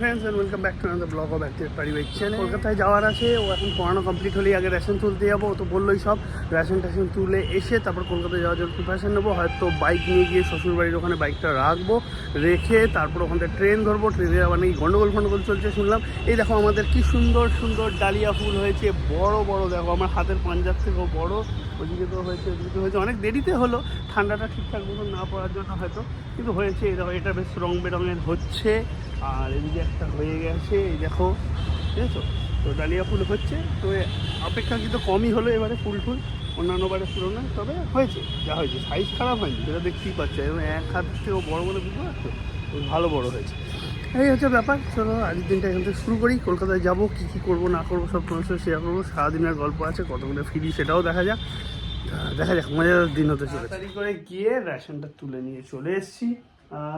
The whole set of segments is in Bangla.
Friends and welcome back to another blog of active পারিবারিক চ্যানেল কলকাতায় যাওয়ার আছে ও এখন পড়ানো কমপ্লিট হলেই আগে রেশন তুলতে যাব ও তো বললোই সব। রেশন টেশন তুলে এসে তারপর কলকাতায় যাওয়ার জন্য প্রিপারেশন নেব হয়তো বাইক নিয়ে গিয়ে শ্বশুরবাড়ির ওখানে বাইকটা রাখব রেখে তারপর ওখান থেকে ট্রেন ধরবো ট্রেনে আবার নাকি গন্ডগোল ফন্ডগোল চলছে শুনলাম। এই দেখো আমাদের কি সুন্দর সুন্দর ডালিয়া ফুল হয়েছে বড় বড় দেখো আমার হাতের পাঞ্জাব থেকেও বড় ওদিকে তো হয়েছে ওদিকে তো হয়েছে অনেক দেরিতে হলো ঠান্ডাটা ঠিকঠাক মতো না পড়ার জন্য হয়তো কিন্তু হয়েছে এটা বেশ রং বেরঙের হচ্ছে আর এদিকে একটা হয়ে গেছে। এই দেখো ঠিক আছে তো ডালিয়া ফুল হচ্ছে, তো এ অপেক্ষাকৃত কমই হলো এবারে ফুল ফুল অন্যান্য বারের তুলনায়, তবে হয়েছে, যা হয়েছে সাইজ খারাপ হয়নি, সেটা দেখতেই পাচ্ছে, এবং এক হাত থেকেও বড় বড় বুঝতে পারছ? ভালো বড় হয়েছে। এই হচ্ছে ব্যাপার, চলো আজকের দিনটা এখান থেকে শুরু করি, কলকাতায় যাব, কী কী করব, না করব, সব তোমার সাথে শেয়ার করব, সারাদিনের গল্প আছে, কতগুলো ফিরি সেটাও দেখা যাক দেখা যাক মজার দিন হতে চলে করে গিয়ে রেশনটা তুলে নিয়ে চলে এসেছি।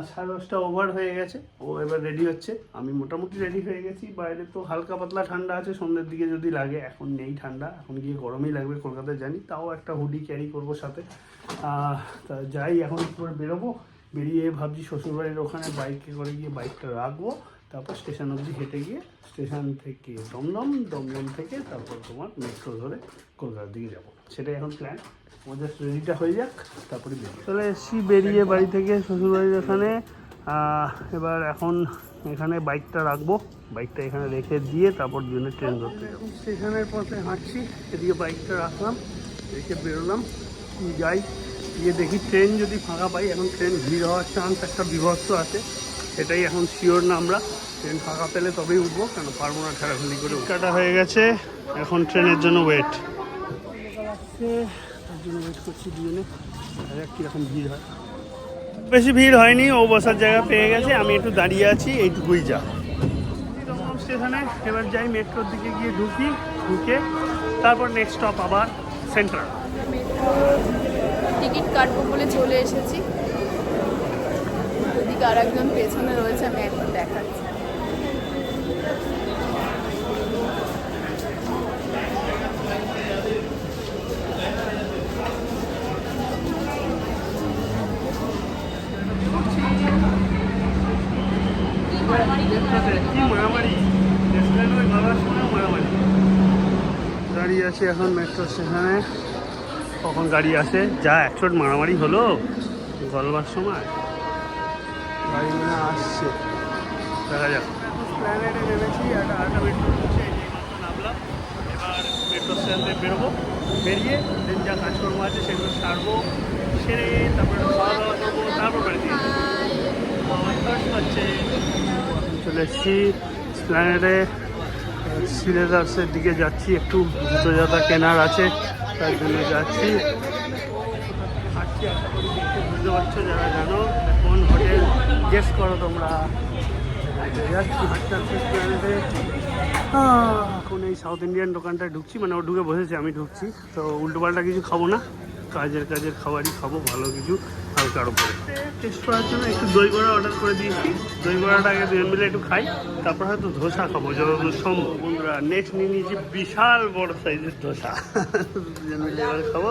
সাড়ে দশটা ওভার হয়ে গেছে। ও এবার রেডি হচ্ছে। আমি মোটামুটি রেডি হয়ে গেছি। বাইরে তো হালকা পাতলা ঠান্ডা আছে। সন্ধ্যের দিকে যদি লাগে, এখন নেই ঠান্ডা। এখন গিয়ে গরমই লাগবে, কলকাতায় জানি। তাও একটা হুডি ক্যারি করব সাথে। তা যাই, এখন বেরোবো। বেরিয়ে ভাবছি শ্বশুরবাড়ির ওখানে বাইকে করে গিয়ে বাইকটা রাখব। তারপর স্টেশন অবধি হেঁটে গিয়ে স্টেশন থেকে দমদম দমদম থেকে তারপর তোমার মেট্রো ধরে কলকাতার দিকে যাব। সেটাই এখন প্ল্যান আমাদের রেডিটা হয়ে যাক তারপরে বেরিয়ে চলে এসছি বেরিয়ে বাড়ি থেকে শ্বশুরবাড়ির ওখানে। আহ, এবার এখন এখানে বাইকটা রাখব। বাইকটা এখানে রেখে দিয়ে তারপর দুজনে ট্রেন ধরতে যাব। স্টেশনের পথে হাঁটছি এদিকে বাইকটা রাখলাম রেখে বেরোলাম। যাই গিয়ে দেখি ট্রেন যদি ফাঁকা পাই এখন ট্রেন ভিড় হওয়ার চান্স একটা বিভৎস আছে। সেটাই এখন শিওর না আমরা। ট্রেন ফাঁকা পেলে তবেই উঠবো কেন পারব না ঠেলাঠেলি করে কাটা হয়ে গেছে এখন ট্রেনের জন্য ওয়েট তার জন্য ওয়েট করছি দুজনে। দেখা কীরকম ভিড় হয়। বেশি ভিড় হয়নি ও বসার জায়গা পেয়ে গেছে আমি একটু দাঁড়িয়ে আছি এইটুকুই যা। স্টেশনে এবার যাই মেট্রোর দিকে গিয়ে ঢুকি ঢুকে তারপর নেক্সট স্টপ আবার সেন্ট্রাল টিকিট কাটবো বলে চলে এসেছি। ওদিকে আর একজন পেছনে রয়েছে, আমি এখন দেখাচ্ছি। দাঁড়িয়ে আছি এখন মেট্রো স্টেশনে কখন গাড়ি আসে? যা একশোট মারামারি হলো। গলবার সময়। গাড়ি আসছে। দেখা যাক। প্ল্যানেটে একটা নামলাম। এবার বেরোবো। বেরিয়ে যা আছে সেগুলো সেরে তারপরে চলে এসেছি স্প্ল্যানেডে সিলেদার্সের দিকে যাচ্ছি, একটু জুতো জাতা কেনার আছে, তার জন্য যাচ্ছি। দেখতে বুঝতে পারছ, যারা জানো কোন হোটেল গেস করো তোমরা। এখন এই সাউথ ইন্ডিয়ান দোকানটায় ঢুকছি মানে ও ঢুকে বসেছে, আমি ঢুকছি। তো উল্টোপাল্টা কিছু খাব না। কাজের কাজের খাবারই খাব, ভালো কিছু হালকার উপরে। টেস্ট করার জন্য একটু দই বড়া অর্ডার করে দিয়েছি। দই বড়াটা আগে দুজন মিলে একটু খাই, তারপর হয়তো ধোসা খাব, যতদূর সম্ভব। বন্ধুরা নেক্সট নিয়ে নিয়েছি বিশাল বড় সাইজের ধোসা। দুজন মিলে এবার খাব,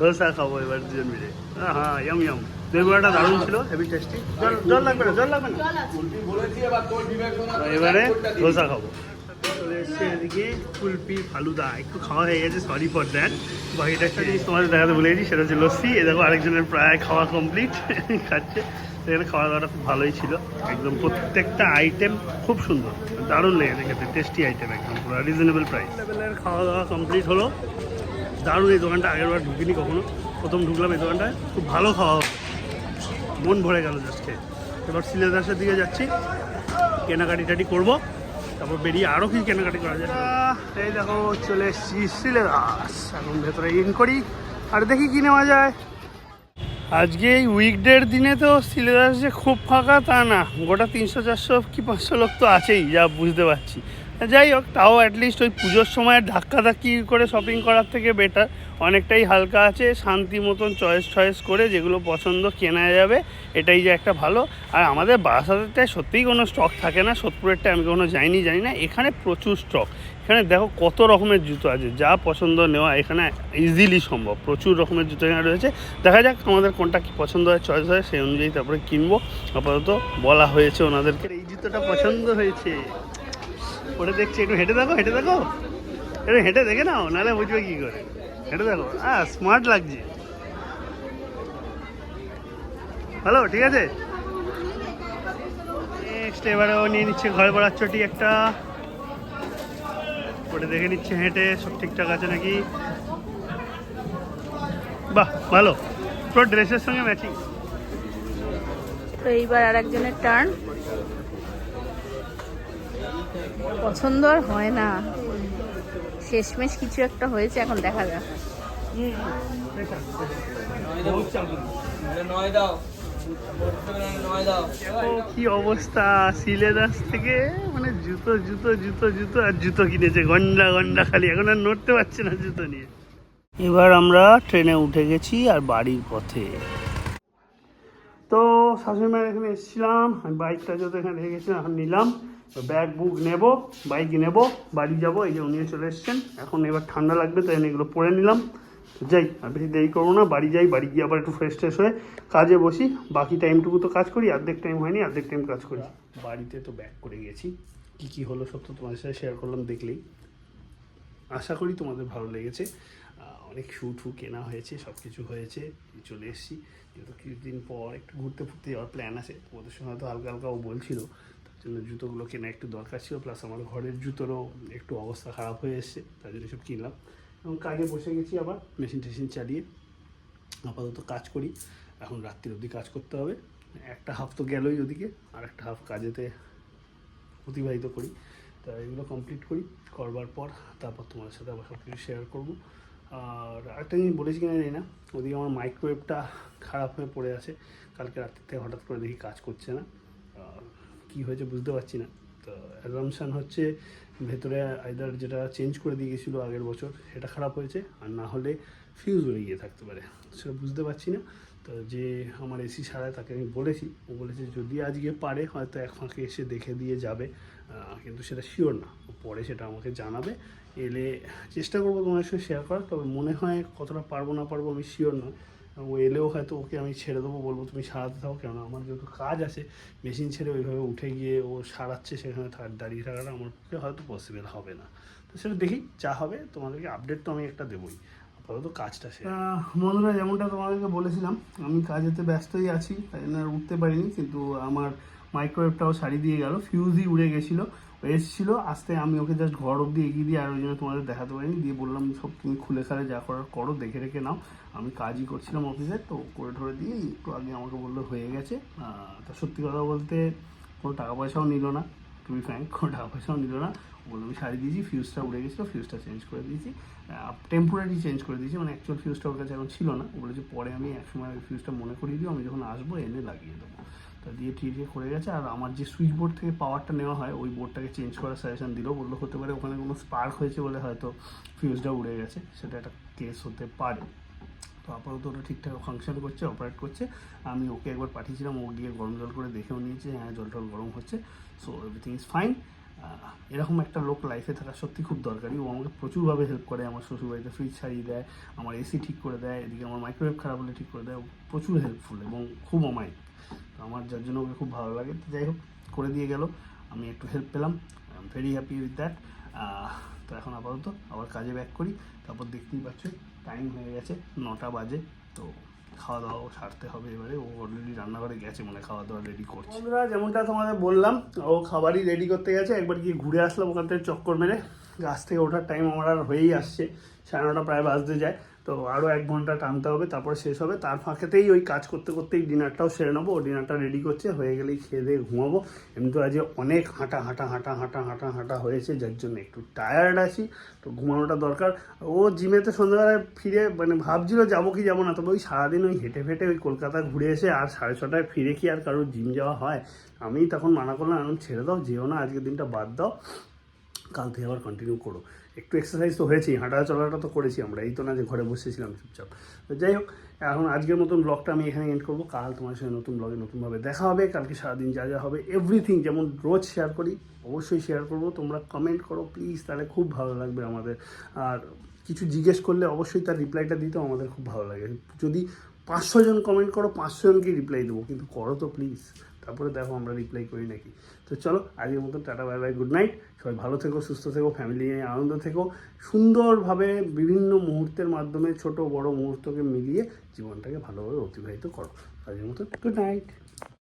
ধোসা খাব এবার দুজন মিলে। হ্যাঁ ইয়াম ইয়াম দই দারুণ ছিল হেভি টেস্টি জল জল লাগবে না, জল লাগবে না? এবারে ধোসা খাব। চলে এসছে এদিকে কুলপি ফালুদা। একটু খাওয়া হয়ে গেছে সরি ফর দ্যাট বাকিটা একটা জিনিস তোমাদের দেখাতে ভুলে গেছি সেটা হচ্ছে লস্যি। এ দেখো, আরেকজনের প্রায় খাওয়া কমপ্লিট খাচ্ছে। সেখানে খাওয়া দাওয়াটা খুব ভালোই ছিল। একদম প্রত্যেকটা আইটেম খুব সুন্দর। দারুণ লেগেছে খেতে টেস্টি আইটেম একদম, পুরো রিজনেবল প্রাইস লেভেলের খাওয়া দাওয়া কমপ্লিট হলো। দারুণ এই দোকানটা আগের বার ঢুকিনি কখনো। প্রথম ঢুকলাম এই দোকানটায়। খুব ভালো খাওয়া হলো। মন ভরে গেল জাস্ট এবার সিলেদাসের দিকে যাচ্ছি। কেনাকাটি টাটি করব। তারপর বেরিয়ে আরও কি কেনাকাটি করা যায় এই দেখো চলে এসছি সিলেদাস এখন ভেতরে ইন করি। আর দেখি কি নেওয়া যায়। আজকে এই উইকডের দিনে তো সিলেদাস যে খুব ফাঁকা তা না। গোটা তিনশো চারশো কি পাঁচশো লোক তো আছেই যা বুঝতে পারছি। যাই হোক, তাও অ্যাটলিস্ট ওই পুজোর সময় ধাক্কা ধাক্কি করে শপিং করার থেকে বেটার অনেকটাই হালকা আছে, শান্তি মতন চয়েস চয়েস করে যেগুলো পছন্দ কেনা যাবে, এটাই যে একটা ভালো। আর আমাদের বারাসাতেরটায় সত্যিই কোনো স্টক থাকে না, সোদপুরেরটা আমি কোনো যাইনি, জানি না। এখানে প্রচুর স্টক এখানে দেখো কত রকমের জুতো আছে, যা পছন্দ নেওয়া এখানে ইজিলি সম্ভব। প্রচুর রকমের জুতো এখানে রয়েছে। দেখা যাক আমাদের কোনটা কি পছন্দ হয় চয়েস হয়, সেই অনুযায়ী তারপরে কিনবো। আপাতত বলা হয়েছে ওনাদেরকে। এই জুতোটা পছন্দ হয়েছে। ওটা দেখছি, একটু হেঁটে দেখো হেঁটে দেখো। একটু হেঁটে দেখে নাও, নাহলে বুঝবে কি করে। হেঁটে দেখো। হ্যাঁ স্মার্ট লাগছে। হ্যালো ঠিক আছে? নেক্সট এবারেও নিয়ে নিচ্ছে, ঘরে পড়ার চটি একটা। ওটা দেখে নিচ্ছে, হেঁটে, সব ঠিকঠাক আছে নাকি? বাহ, ভালো। পুরো ড্রেসের সঙ্গে ম্যাচিং তো এইবার আর একজনের টার্ন পছন্দ আর হয় না। শেষমেশ কিছু একটা হয়েছে, এখন দেখা যাক। কি অবস্থা? সিলেদাস থেকে মানে জুতো জুতো জুতো জুতো আর জুতো কিনেছে। গন্ডা গন্ডা খালি। এখন আর নড়তে পারছে না জুতো নিয়ে। এবার আমরা ট্রেনে উঠে গেছি আর বাড়ির পথে। তো শাশুড়ি মায়ের এখানে এসেছিলাম। আমি বাইকটা যত এখানে রেখে গেছিলাম এখন নিলাম। ব্যাগ বুক নেব বাইক নেব, বাড়ি যাব, এই যে উনিও চলে এসছেন। এখন এবার ঠান্ডা লাগবে, তাই এগুলো পরে নিলাম। তো যাই, আর বেশি দেরি করব না, বাড়ি যাই, বাড়ি গিয়ে আবার একটু ফ্রেশ ট্রেশ হয়ে কাজে বসি। বাকি টাইমটুকু তো কাজ করি, অর্ধেক টাইম হয়নি, অর্ধেক টাইম কাজ করি। বাড়িতে তো ব্যাক করে গেছি। কী কী হলো সব তো তোমাদের সাথে শেয়ার করলাম, দেখলেই। আশা করি তোমাদের ভালো লেগেছে। অনেক শু টু কেনা হয়েছে সব কিছু হয়েছে, চলে এসেছি। যেহেতু কিছুদিন পর একটু ঘুরতে ফুরতে যাওয়ার প্ল্যান আছে, তোমাদের সঙ্গে হয়তো হালকা হালকা ও বলছিল। জন্য জুতোগুলো কেনা একটু দরকার ছিল প্লাস আমার ঘরের জুতোরও একটু অবস্থা খারাপ হয়ে এসছে, তার জন্য সব কিনলাম। এবং কাজে বসে গেছি আবার মেশিন টেশিন চালিয়ে আপাতত কাজ করি। এখন রাত্রির অবধি কাজ করতে হবে। একটা হাফ তো গেলই ওদিকে, আর একটা হাফ কাজেতে অতিবাহিত করি। তা এগুলো কমপ্লিট করি, করবার পর তারপর তোমাদের সাথে আবার সব কিছু শেয়ার করব। আর একটা জিনিস বলেছি কিনা জানি না, ওদিকে আমার মাইক্রোওয়েভটা খারাপ হয়ে পড়ে আছে, কালকে রাত্রি থেকে হঠাৎ করে দেখি কাজ করছে না। কী হয়েছে বুঝতে পারছি না। তো অ্যাজামশান হচ্ছে ভেতরে আইদার যেটা চেঞ্জ করে দিয়ে গেছিল আগের বছর, সেটা খারাপ হয়েছে, আর না হলে ফিউজ উড়ে গিয়ে থাকতে পারে। সেটা বুঝতে পারছি না। তো যে আমার এসি সারায় তাকে আমি বলেছি, ও বলেছে যদি আজকে পারে, হয়তো এক ফাঁকে এসে দেখে দিয়ে যাবে। কিন্তু সেটা শিওর না। পরে সেটা আমাকে জানাবে। এলে চেষ্টা করব তোমার সঙ্গে শেয়ার করার, তবে মনে হয় কতটা পারব না পারব আমি শিওর নয়। ও এলেও হয়তো ওকে আমি ছেড়ে দেবো, বলব তুমি সারাতে থাকো। কেন আমার যেহেতু কাজ আছে, মেশিন ছেড়ে ওইভাবে উঠে গিয়ে ও সারাচ্ছে সেখানে দাঁড়িয়ে থাকাটা আমার পক্ষে হয়তো পসিবল হবে না। তো সেটা দেখি যা হবে, তোমাদেরকে আপডেট তো আমি একটা দেবোই। আপাতত কাজটা সে বন্ধুরা, যেমনটা তোমাদেরকে বলেছিলাম, আমি কাজেতে ব্যস্তই আছি, তাই জন্য উঠতে পারিনি, কিন্তু আমার মাইক্রোওয়েভটাও সারি দিয়ে গেল ফিউজই উড়ে গেছিল। এসেছিল, আসতে আমি ওকে জাস্ট ঘর অব্দি এগিয়ে দিয়ে আর ওই জন্য তোমাদের দেখাতে পারিনি। দিয়ে বললাম, সব তুমি খুলে খালে, যা করার করো, দেখে রেখে নাও। আমি কাজই করছিলাম অফিসে তো করে ঠরে দিয়ে একটু আগে আমাকে বলল হয়ে গেছে। তা সত্যি কথা বলতে কোনো টাকা পয়সাও নিল না। টুবি ফ্র্যাঙ্ক কোনো টাকা পয়সাও নিল না। বলল, আমি সারিয়ে দিয়েছি ফিউজটা উড়ে গেছিল ফিউজটা চেঞ্জ করে দিয়েছি। টেম্পোরারি চেঞ্জ করে দিয়েছি মানে অ্যাকচুয়াল ফিউজটা ওর কাছে এখন ছিল না। বলেছে, পরে আমি একসময় ওই ফিউজটা মনে করিয়ে দিও, আমি যখন আসব, এনে লাগিয়ে দেবো। তা দিয়ে ঠিক করে গেছে। আর আমার যে সুইচ বোর্ড থেকে পাওয়ারটা নেওয়া হয়, ওই বোর্ডটাকে চেঞ্জ করার সাজেশন দিল। বলল, হতে পারে ওখানে কোনো স্পার্ক হয়েছে বলে হয়তো ফিউজটা উড়ে গেছে। সেটা একটা কেস হতে পারে। তো আপাতত ওটা ঠিকঠাক ফাংশন করছে অপারেট করছে। আমি ওকে একবার পাঠিয়েছিলাম, ও গিয়ে গরম জল করে দেখেও নিয়েছে হ্যাঁ জল টল গরম হচ্ছে। সো এভরিথিং ইজ ফাইন এরকম একটা লোক লাইফে থাকা সত্যি খুব দরকারি। ও আমাকে প্রচুরভাবে হেল্প করে, আমার শ্বশুরবাড়িতে ফ্রিজ ছাড়িয়ে দেয়, আমার এসি ঠিক করে দেয়, এদিকে আমার মাইক্রোওয়েভ খারাপ হলে ঠিক করে দেয়। প্রচুর হেল্পফুল এবং খুব অমায়িক আমার যার জন্য ওকে খুব ভালো লাগে। তো যাই হোক, করে দিয়ে গেল। আমি একটু হেল্প পেলাম। I am very happy with that তো এখন আপাতত আবার কাজে ব্যাক করি। তারপর দেখতেই পাচ্ছ টাইম হয়ে গেছে নটা বাজে। তো খাওয়া দাওয়াও সারতে হবে এবারে। ও অলরেডি রান্নাঘরে গেছে মানে খাওয়া দাওয়া রেডি করছে। বন্ধুরা, যেমনটা তোমাদের বললাম, ও খাবারই রেডি করতে গেছে। একবার গিয়ে ঘুরে আসলাম ওখান থেকে চক্কর মেরে। গাছ থেকে ওঠার টাইম আমার আর হয়েই আসছে। সাড়ে নটা, প্রায় বাজতে যায়। তো আরও এক ঘণ্টা টানতে হবে, তারপর শেষ হবে। তার ফাঁকেতেই ওই কাজ করতে করতেই ডিনারটাও সেরে নেব। ও ডিনারটা রেডি করছে, হয়ে গেলেই খেয়ে দিয়ে ঘুমাবো। এমনি তো আজকে অনেক হাঁটা হাঁটা হাঁটা হাঁটা হাঁটা হাঁটা হয়েছে, যার জন্য একটু টায়ার্ড আছি। তো ঘুমানোটা দরকার। ও জিমেতে সন্ধ্যাবেলায় ফিরে মানে ভাবছিল যাব কি যাব না, তবে ওই সারাদিন ওই হেঁটে ফেটে ওই কলকাতা ঘুরে এসে আর সাড়ে ছটায় ফিরে কি আর কারোর জিম যাওয়া হয়? আমি তখন মানা করলাম ছেড়ে দাও, যেও না, আজকের দিনটা বাদ দাও। কাল থেকে আবার কন্টিনিউ করো। একটু এক্সারসাইজ তো হয়েছেই হাঁটা চলাটা তো করেছি আমরা, এই তো না যে ঘরে বসেছিলাম চুপচাপ। তো যাই হোক, এখন আজকের মতন ব্লগটা আমি এখানে এন্ড করব। কাল তোমার সঙ্গে নতুন ব্লগে নতুনভাবে দেখা হবে, কালকে সারাদিন যা যা হবে এভরিথিং যেমন রোজ শেয়ার করি, অবশ্যই শেয়ার করব। তোমরা কমেন্ট করো প্লিজ তাহলে খুব ভালো লাগবে আমাদের। আর কিছু জিজ্ঞেস করলে অবশ্যই তার রিপ্লাইটা দিতেও আমাদের খুব ভালো লাগে। যদি পাঁচশো জন কমেন্ট করো, পাঁচশো জনকেই রিপ্লাই দেবো, কিন্তু করো তো প্লিজ তারপরে দেখো আমরা রিপ্লাই করি নাকি। তো চলো, আজকের মতো tata bye bye good night সবাই ভালো থেকো, সুস্থ থেকো ফ্যামিলি নিয়ে আনন্দ থেকো। সুন্দরভাবে বিভিন্ন মুহূর্তের মাধ্যমে ছোট বড় মুহূর্তকে মিলিয়ে জীবনটাকে ভালোভাবে অতিবাহিত করো। আজকের মতো গুড নাইট